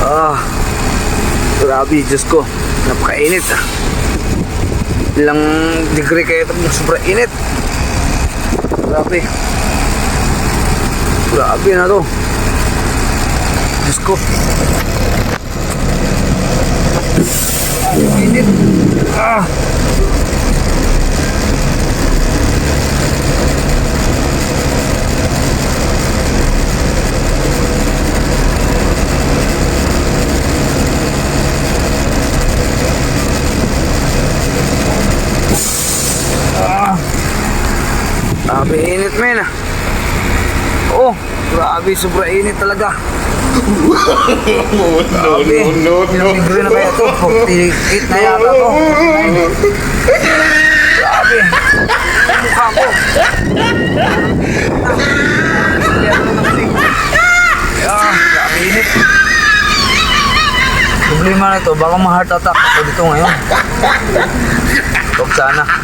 Ah, grabe, Diyos ko. Napakainit ah. Ilang degree kaya ito sobrang init. Grabe. Grabe na to. Diyos ko. Ah. Grabe init men ah. Oh, grabe sobra init talaga. Grabe. no, no, Ilang degree na kaya to? 48 na yata to. Grabe. Mukha ko. Ah, grabe init. Problema na to, baka ma-heart attack ako dito ngayon. Huwag sana.